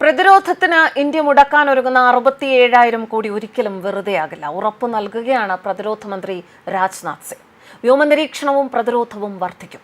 പ്രതിരോധത്തിന് ഇന്ത്യ മുടക്കാൻ ഒരുങ്ങുന്ന അറുപത്തിയേഴായിരം കോടി ഒരിക്കലും വെറുതെയാകില്ല. ഉറപ്പു നൽകുകയാണ് പ്രതിരോധ മന്ത്രി രാജ്നാഥ് സിംഗ്. വ്യോമനിരീക്ഷണവും പ്രതിരോധവും വർദ്ധിക്കും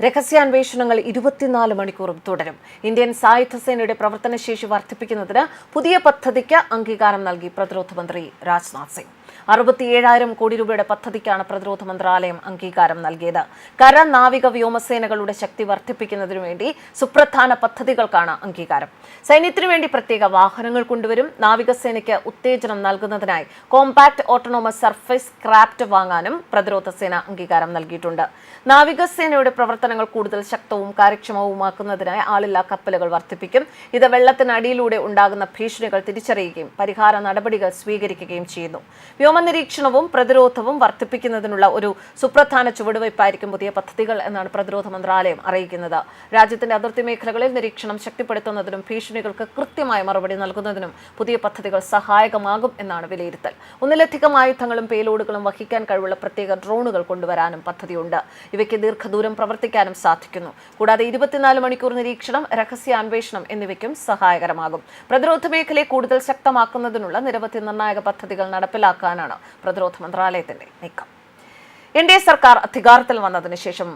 രഹസ്യാന്വേഷണങ്ങൾ ഇരുപത്തിനാല് മണിക്കൂറും തുടരും. ഇന്ത്യൻ സായുധ സേനയുടെ പ്രവർത്തനശേഷി വർദ്ധിപ്പിക്കുന്നതിന് പുതിയ പദ്ധതിക്ക് അംഗീകാരം നൽകി പ്രതിരോധ മന്ത്രി രാജ്നാഥ് സിംഗ്. അറുപത്തിയേഴായിരം കോടി രൂപയുടെ പദ്ധതിക്കാണ് പ്രതിരോധ മന്ത്രാലയം അംഗീകാരം നൽകിയത്. കര നാവിക വ്യോമസേനകളുടെ ശക്തി വർദ്ധിപ്പിക്കുന്നതിനു വേണ്ടി സുപ്രധാന പദ്ധതികൾക്കാണ് അംഗീകാരം. സൈന്യത്തിനു വേണ്ടി പ്രത്യേക വാഹനങ്ങൾ കൊണ്ടുവരും. നാവികസേനയ്ക്ക് ഉത്തേജനം നൽകുന്നതിനായി കോമ്പാക്ട് ഓട്ടോണോമസ് സർഫേസ് ക്രാഫ്റ്റ് വാങ്ങാനും പ്രതിരോധ സേന അംഗീകാരം നൽകിയിട്ടുണ്ട്. നാവികസേനയുടെ പ്രവർത്തനങ്ങൾ കൂടുതൽ ശക്തവും കാര്യക്ഷമവുമാക്കുന്നതിനായി ആളില്ലാ കപ്പലുകൾ വർദ്ധിപ്പിക്കും. ഇത് വെള്ളത്തിനടിയിലൂടെ ഉണ്ടാകുന്ന ഭീഷണികൾ തിരിച്ചറിയുകയും പരിഹാര നടപടികൾ സ്വീകരിക്കുകയും ചെയ്യുന്നു. വ്യോമനിരീക്ഷണവും പ്രതിരോധവും വർദ്ധിപ്പിക്കുന്നതിനുള്ള ഒരു സുപ്രധാന ചുവടുവയ്പായിരിക്കും പുതിയ പദ്ധതികൾ എന്നാണ് പ്രതിരോധ മന്ത്രാലയം അറിയിക്കുന്നത്. രാജ്യത്തിന്റെ അതിർത്തി മേഖലകളിൽ നിരീക്ഷണം ശക്തിപ്പെടുത്തുന്നതിനും ഭീഷണികൾക്ക് കൃത്യമായ മറുപടി നൽകുന്നതിനും പുതിയ പദ്ധതികൾ സഹായകമാകും എന്നാണ് വിലയിരുത്തൽ. ഒന്നിലധികം ആയുധങ്ങളും പേലോഡുകളും വഹിക്കാൻ കഴിവുള്ള പ്രത്യേക ഡ്രോണുകൾ കൊണ്ടുവരാനും പദ്ധതിയുണ്ട്. ഇവയ്ക്ക് ദീർഘദൂരം പ്രവർത്തിക്കാനും സാധിക്കുന്നു. കൂടാതെ ഇരുപത്തിനാല് മണിക്കൂർ നിരീക്ഷണം രഹസ്യ അന്വേഷണം എന്നിവയ്ക്കും സഹായകരമാകും. പ്രതിരോധ മേഖലയെ കൂടുതൽ ശക്തമാക്കുന്നതിനുള്ള നിരവധി നിർണായക പദ്ധതികൾ നടപ്പിലാക്കാനാണ് പ്രതിരോധ മന്ത്രാലയത്തിന്റെ നീക്കം. എൻ ഡി എ സർക്കാർ അധികാരത്തിൽ വന്നതിന് ശേഷം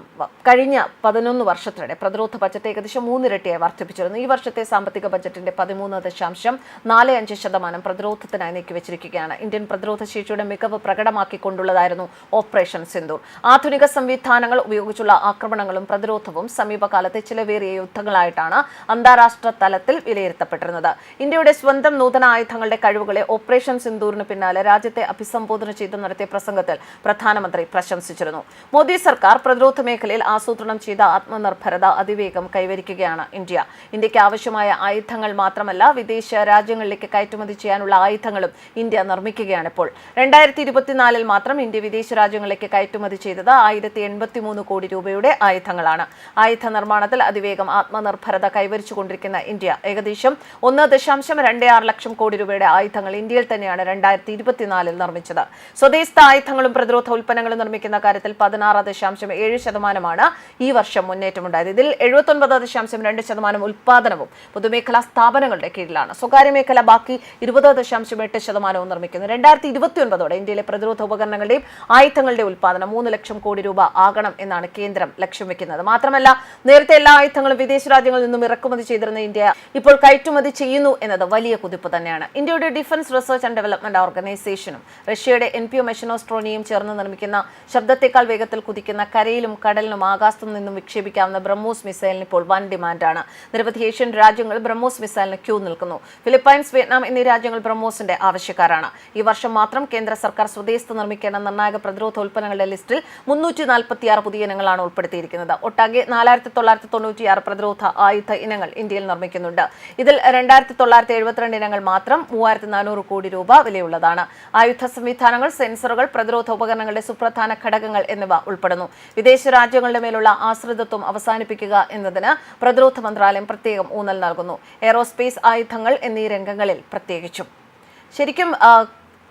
കഴിഞ്ഞ പതിനൊന്ന് വർഷത്തിനിടെ പ്രതിരോധ ബജറ്റ് ഏകദേശം മൂന്നിരട്ടിയായി വർദ്ധിപ്പിച്ചിരുന്നു. ഈ വർഷത്തെ സാമ്പത്തിക ബജറ്റിന്റെ പതിമൂന്ന് ദശാംശം നാല് അഞ്ച് ശതമാനം പ്രതിരോധത്തിനായി നീക്കിവച്ചിരിക്കുകയാണ്. ഇന്ത്യൻ പ്രതിരോധ ശേഷിയുടെ മികവ് പ്രകടമാക്കിക്കൊണ്ടുള്ളതായിരുന്നു ഓപ്പറേഷൻ സിന്ദൂർ. ആധുനിക സംവിധാനങ്ങൾ ഉപയോഗിച്ചുള്ള ആക്രമണങ്ങളും പ്രതിരോധവും സമീപകാലത്തെ ചിലവേറിയ യുദ്ധങ്ങളായിട്ടാണ് അന്താരാഷ്ട്ര തലത്തിൽ വിലയിരുത്തപ്പെട്ടിരുന്നത്. ഇന്ത്യയുടെ സ്വന്തം നൂതന ആയുധങ്ങളുടെ കഴിവുകളെ ഓപ്പറേഷൻ സിന്ദൂറിന് പിന്നാലെ രാജ്യത്തെ അഭിസംബോധന ചെയ്ത് നടത്തിയ പ്രസംഗത്തിൽ പ്രധാനമന്ത്രി പ്രശംസിച്ചിരുന്നു മോദി സർക്കാർ പ്രതിരോധ മേഖലയിൽ ആസൂത്രണം ചെയ്ത ആത്മനിർഭരത അതിവേഗം കൈവരിക്കുകയാണ് ഇന്ത്യ. ഇന്ത്യയ്ക്ക് ആവശ്യമായ ആയുധങ്ങൾ മാത്രമല്ല വിദേശ രാജ്യങ്ങളിലേക്ക് കയറ്റുമതി ചെയ്യാനുള്ള ആയുധങ്ങളും ഇന്ത്യ നിർമ്മിക്കുകയാണ് ഇപ്പോൾ. രണ്ടായിരത്തി ഇരുപത്തിനാലിൽ മാത്രം ഇന്ത്യ വിദേശ രാജ്യങ്ങളിലേക്ക് കയറ്റുമതി ചെയ്തത് ആയിരത്തി എൺപത്തി മൂന്ന് കോടി രൂപയുടെ ആയുധങ്ങളാണ്. ആയുധ നിർമ്മാണത്തിൽ അതിവേഗം ആത്മനിർഭരത കൈവരിച്ചുകൊണ്ടിരിക്കുന്ന ഇന്ത്യ ഏകദേശം ഒന്ന് ദശാംശം രണ്ട് ആറ് ലക്ഷം കോടി രൂപയുടെ ആയുധങ്ങൾ ഇന്ത്യയിൽ തന്നെയാണ് രണ്ടായിരത്തി ഇരുപത്തിനാലിൽ നിർമ്മിച്ചത്. സ്വദേശത്ത ആയുധങ്ങളും പ്രതിരോധ ഉൽപ്പന്നങ്ങളും നിർമ്മിക്കുന്ന കാര്യത്തിൽ പതിനാറ് ദശാംശം ഏഴ് ശതമാനമാണ് ഈ വർഷം മുന്നേറ്റമുണ്ടായത്. ഇതിൽ എഴുപത്തൊൻപത് ദശാംശം രണ്ട് ശതമാനം ഉൽപാദനവും പൊതുമേഖലാ സ്ഥാപനങ്ങളുടെ കീഴിലാണ്. സ്വകാര്യ മേഖല ബാക്കി ഇരുപത് ദശാംശം എട്ട് ശതമാനവും നിർമ്മിക്കുന്നു. രണ്ടായിരത്തി ഇരുപത്തി ഒൻപതോടെ ഇന്ത്യയിലെ പ്രതിരോധ ഉപകരണങ്ങളുടെയും ആയുധങ്ങളുടെയും ഉൽപാദനം മൂന്ന് ലക്ഷം കോടി രൂപ ആകണം എന്നാണ് കേന്ദ്രം ലക്ഷ്യം വെക്കുന്നത്. മാത്രമല്ല നേരത്തെ എല്ലാ ആയുധങ്ങളും വിദേശ രാജ്യങ്ങളിൽ നിന്നും ഇറക്കുമതി ചെയ്തിരുന്ന ഇന്ത്യ ഇപ്പോൾ കയറ്റുമതി ചെയ്യുന്നു എന്നത് വലിയ കുതിപ്പ് തന്നെയാണ്. ഇന്ത്യയുടെ ഡിഫൻസ് റിസർച്ച് ആൻഡ് ഡെവലപ്മെന്റ് ഓർഗനൈസേഷനും റഷ്യയുടെ എൻ പി ഒ മെഷനോസ്ട്രോണിയും ചേർന്ന് നിർമ്മിക്കുന്ന ശബ്ദത്തെക്കാൾ വേഗത്തിൽ കുതിക്കുന്ന കരയിലും കടലിലും ആകാശത്തു നിന്നും വിക്ഷേപിക്കാവുന്ന ബ്രഹ്മോസ് മിസൈലിന് ഇപ്പോൾ വൻ ഡിമാൻഡാണ്. നിരവധി ഏഷ്യൻ രാജ്യങ്ങൾ ബ്രഹ്മോസ് മിസൈലിന് ക്യൂ നിൽക്കുന്നു. ഫിലിപ്പൈൻസ് വിയറ്റ്നാം എന്നീ രാജ്യങ്ങൾ ബ്രഹ്മോസിന്റെ ആവശ്യക്കാരാണ്. ഈ വർഷം മാത്രം കേന്ദ്ര സർക്കാർ സ്വദേശത്ത് നിർമ്മിക്കേണ്ട നിർണായക പ്രതിരോധ ഉൽപ്പന്നങ്ങളുടെ ലിസ്റ്റിൽ മുന്നൂറ്റി നാൽപ്പത്തിയാറ് പുതിയ ഇനങ്ങളാണ് ഉൾപ്പെടുത്തിയിരിക്കുന്നത്. ഒട്ടാകെ നാലായിരത്തി തൊള്ളായിരത്തി തൊണ്ണൂറ്റിയാറ് പ്രതിരോധ ആയുധ ഇനങ്ങൾ ഇന്ത്യയിൽ നിർമ്മിക്കുന്നുണ്ട്. ഇതിൽ രണ്ടായിരത്തി തൊള്ളായിരത്തി എഴുപത്തിരണ്ട് ഇനങ്ങൾ മാത്രം മൂവായിരത്തി നാനൂറ് കോടി രൂപ വിലയുള്ളതാണ്. ആയുധ സംവിധാനങ്ങൾ സെൻസറുകൾ പ്രതിരോധ ഉപകരണങ്ങളുടെ സുപ്രധാന ഘടകങ്ങൾ എന്നിവ ഉൾപ്പെടുന്നു. വിദേശ രാജ്യങ്ങളുടെ മേലുള്ള ആശ്രിതത്വം അവസാനിപ്പിക്കുക എന്നതിന് പ്രതിരോധ മന്ത്രാലയം പ്രത്യേകം ഊന്നൽ നൽകുന്നു. എയറോസ്പേസ് ആയുധങ്ങൾ എന്നീ രംഗങ്ങളിൽ പ്രത്യേകിച്ചും. ശരിക്കും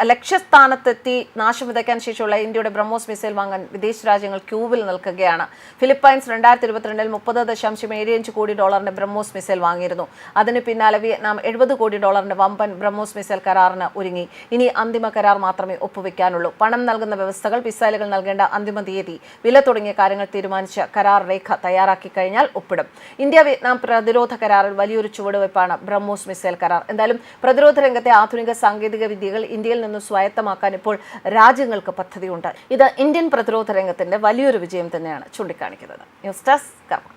ലക്ഷ്യസ്ഥാനത്തെത്തി നാശം വിതയ്ക്കാൻ ശേഷിയുള്ള ഇന്ത്യയുടെ ബ്രഹ്മോസ് മിസൈൽ വാങ്ങാൻ വിദേശ രാജ്യങ്ങൾ ക്യൂവിൽ നിൽക്കുകയാണ്. ഫിലിപ്പൈൻസ് രണ്ടായിരത്തി ഇരുപത്തിരണ്ടിൽ മുപ്പത് ദശാംശം ഏഴ് കോടി ഡോളറിന്റെ ബ്രഹ്മോസ് മിസൈൽ വാങ്ങിയിരുന്നു. അതിന് പിന്നാലെ വിയറ്റ്നാം എഴുപത് കോടി ഡോളറിന്റെ വമ്പൻ ബ്രഹ്മോസ് മിസൈൽ കരാറിന് ഒരുങ്ങി. ഇനി അന്തിമ കരാർ മാത്രമേ ഒപ്പുവെക്കാനുള്ളൂ. പണം നൽകുന്ന വ്യവസ്ഥകൾ മിസൈലുകൾ നൽകേണ്ട അന്തിമ തീയതി വില തുടങ്ങിയ കാര്യങ്ങൾ തീരുമാനിച്ച് കരാർ രേഖ തയ്യാറാക്കി കഴിഞ്ഞാൽ ഒപ്പിടും. ഇന്ത്യ വിയറ്റ്നാം പ്രതിരോധ കരാറിൽ വലിയൊരു ചുവടുവയ്പ്പാണ് ബ്രഹ്മോസ് മിസൈൽ കരാർ. എന്തായാലും പ്രതിരോധ രംഗത്തെ ആധുനിക സാങ്കേതിക വിദ്യകൾ ഇന്ത്യയിൽ നിന്ന് സ്വായത്തമാക്കാൻ ഇപ്പോൾ രാജ്യങ്ങൾക്ക് പദ്ധതിയുണ്ട്. ഇത് ഇന്ത്യൻ പ്രതിരോധ രംഗത്തിന്റെ വലിയൊരു വിജയം തന്നെയാണ് ചൂണ്ടിക്കാണിക്കുന്നത്. News desk കർമ്മസ്